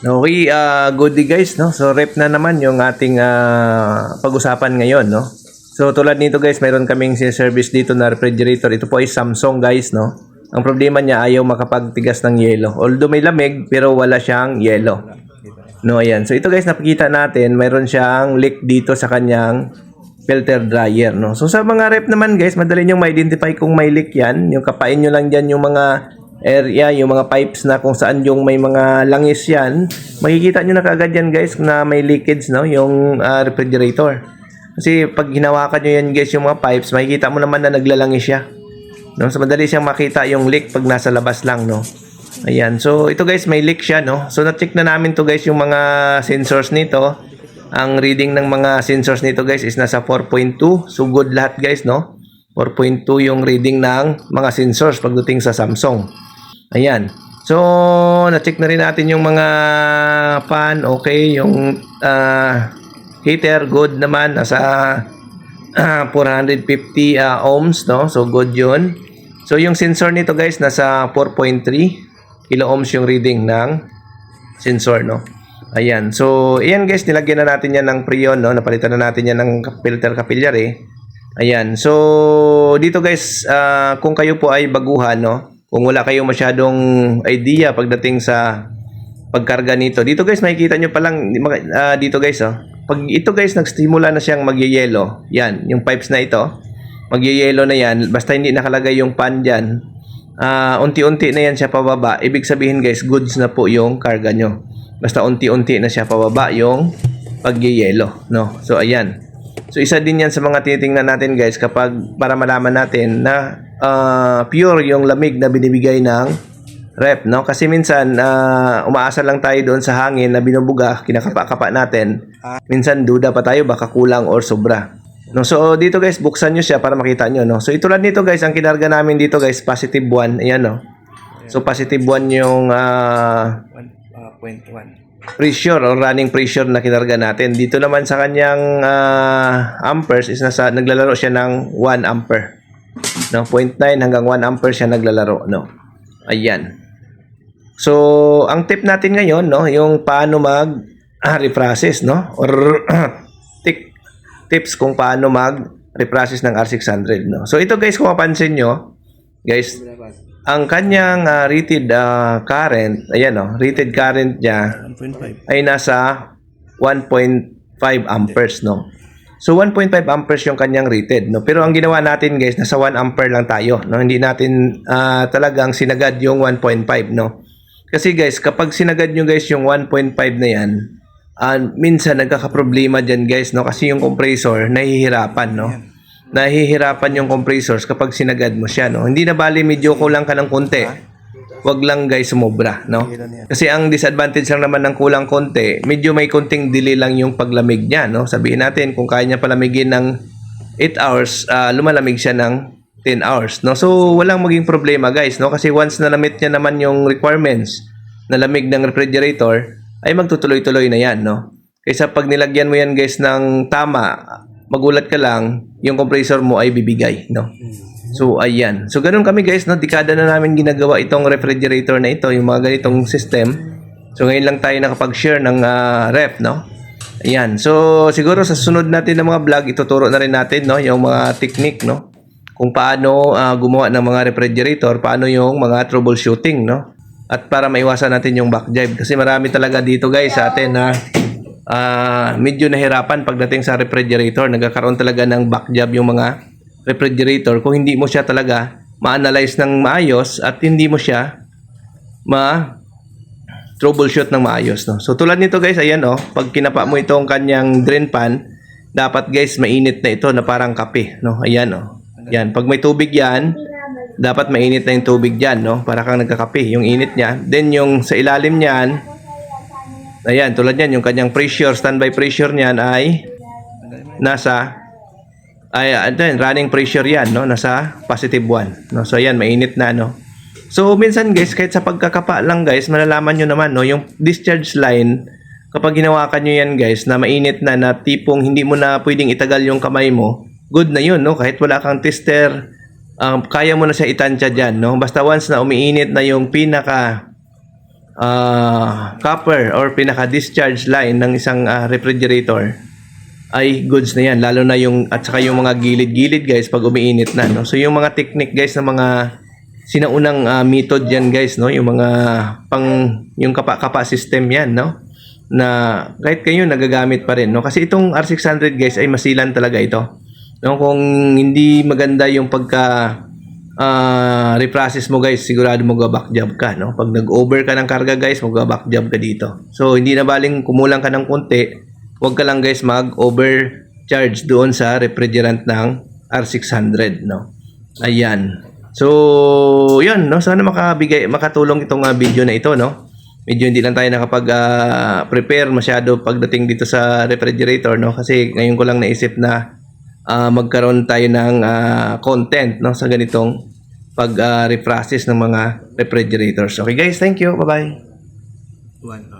Okay, uh, good day guys, no? So rep na naman yung ating ah, pag-usapan ngayon, no? So tulad nito guys, mayroon kaming service dito na refrigerator. Ito po ay Samsung guys, no? Ang problema niya ayaw makapagtigas ng yelo. Although may lamig, pero wala siyang yelo. No, ayan. So ito guys, napakita natin, mayroon siyang leak dito sa kanyang filter dryer, no? So sa mga rep naman guys, madali nyo ma-identify kung may leak yan. Yung kapain nyo lang dyan yung mga area, yung mga pipes na kung saan yung may mga langis yan, makikita nyo na kaagad yan guys na may leakage, no? Yung ah, refrigerator. Kasi pag hinawakan nyo yan guys, yung mga pipes, makikita mo naman na naglalangis siya. No? So madali siyang makita yung leak pag nasa labas lang, no? Ayan. So ito guys, may leak siya, no? So na-check na namin to guys yung mga sensors nito. Ang reading ng mga sensors nito guys is nasa 4.2. So good lahat guys, no? 4.2 yung reading ng mga sensors pagdating sa Samsung. Ayan. So, na-check na rin natin yung mga fan, okay, yung ah, heater, good naman, nasa ah, 450 ah, ohms, no? So, good yun. So, yung sensor nito guys, nasa 4.3 kilo ohms yung reading ng sensor, no? Ayan. So, ayan guys, nilagyan na natin yan ng Prion, no? Napalitan na natin yan ng filter capillary. Ayan. So, dito guys, ah, kung kayo po ay baguhan, no? Kung wala kayong masyadong idea pagdating sa pagkarga nito. Dito guys, makikita nyo palang ah, dito guys, oh. Pag ito guys, nagsimula na siyang magyeyelo. Yan, yung pipes na ito. Magyeyelo na yan. Basta hindi nakalagay yung pan dyan. ah, unti-unti na yan siya pababa. Ibig sabihin guys, goods na po yung karga nyo. Basta unti-unti na siya pababa yung pagyeyelo. No? So, ayan. So isa din yan sa mga tinitingnan natin guys kapag para malaman natin na ah, pure yung lamig na binibigay ng rep no? Kasi minsan ah, umaasa lang tayo doon sa hangin na binubuga kinakapa-kapa natin. Minsan duda pa tayo baka kulang or sobra. No so dito guys buksan nyo siya para makita nyo no? So itulad nito guys ang kinarga namin dito guys positive 1 ayan no? So positive 1 yung ah, 1.1. pressure or running pressure na kinarga natin. Dito naman sa kanyang ah, amperes is nasa naglalaro siya ng 1 ampere. No, 0.9 hanggang 1 ampere siya naglalaro, no. Ayan. So, ang tip natin ngayon, no, yung paano mag ah, reprocess, no? Or tik tips kung paano mag reprocess ng R600, no. So, ito guys, kung mapansin nyo, guys, ang kanyang ah, rated ah, current, ayan no, rated current niya 1.5. ay nasa 1.5 amperes, no? So 1.5 amperes yung kanyang rated, no? Pero ang ginawa natin, guys, nasa 1 ampere lang tayo, no? Hindi natin ah, talagang sinagad yung 1.5, no? Kasi guys, kapag sinagad nyo guys yung 1.5 na yan, ah, minsan nagkakaproblema dyan guys, no? Kasi yung compressor, nahihirapan, no? Nahihirapan yung compressors kapag sinagad mo siya, no? Hindi na bali medyo kulang ka ng konti. Wag lang guys sumobra, no? Kasi ang disadvantage lang naman ng kulang konti, medyo may konting delay lang yung paglamig niya, no? Sabihin natin kung kaya niya palamigin ng 8 hours, ah, lumalamig siya ng 10 hours, no? So walang maging problema, guys, no? Kasi once na na-meet niya naman yung requirements na lamig ng refrigerator, ay magtutuloy-tuloy na yan, no? Kaysa pag nilagyan mo yan, guys, ng tama, magulat ka lang, yung compressor mo ay bibigay, no? So, ayan. So, ganun kami guys, no? Dekada na namin ginagawa itong refrigerator na ito, yung mga ganitong system. So, ngayon lang tayo nakapag-share ng ah, ref, no? Ayan. So, siguro sa sunod natin ng mga vlog, ituturo na rin natin, no? Yung mga technique, no? Kung paano ah, gumawa ng mga refrigerator, paano yung mga troubleshooting, no? At para maiwasan natin yung back jibe. Kasi marami talaga dito guys sa atin na ah, medyo nahirapan pagdating sa refrigerator. Nagkakaroon talaga ng back jibe yung mga refrigerator kung hindi mo siya talaga ma-analyze ng maayos at hindi mo siya ma troubleshoot ng maayos no. So tulad nito guys, ayan oh, pag kinapa mo itong kanyang drain pan, dapat guys mainit na ito na parang kape no. Ayan oh. Yan, pag may tubig yan, dapat mainit na yung tubig diyan no, para kang nagkakape, yung init niya. Then yung sa ilalim niyan, ayan, tulad niyan yung kanyang pressure, standby pressure niyan ay nasa ay ano yan, running pressure yan no? Nasa positive 1 no? So ayan mainit na no? So minsan guys kahit sa pagkakapa lang guys malalaman nyo naman no? Yung discharge line kapag hinawakan nyo yan guys na mainit na na tipong hindi mo na pwedeng itagal yung kamay mo good na yun no? Kahit wala kang tester um, kaya mo na siya itansya dyan no? Basta once na umiinit na yung pinaka ah, copper or pinaka-discharge line ng isang ah, refrigerator ay goods na yan. Lalo na yung at saka yung mga gilid-gilid guys pag umiinit na no? So yung mga technique guys ng mga sinaunang ah, method yan guys no? Yung mga pang yung kapa-kapa system yan no? Na kahit kayo nagagamit pa rin no? Kasi itong R600 guys ay masilan talaga ito no? Kung hindi maganda yung pagka ah reprocess mo guys sigurado magba-back job ka no? Pag nag-over ka ng karga guys magba-back job ka dito. So hindi na baling kumulang ka ng konti Huwag ka lang guys mag-overcharge doon sa refrigerant ng R600, no? Ayan. So, yun, no? Sana makabigay, makatulong itong ah, video na ito, no? Medyo hindi lang tayo nakapag-prepare masyado pagdating dito sa refrigerator, no? Kasi ngayon ko lang naisip na ah, magkaroon tayo ng ah, content, no? Sa ganitong pag-reprocess ng mga refrigerators. Okay guys, thank you. Bye-bye. One.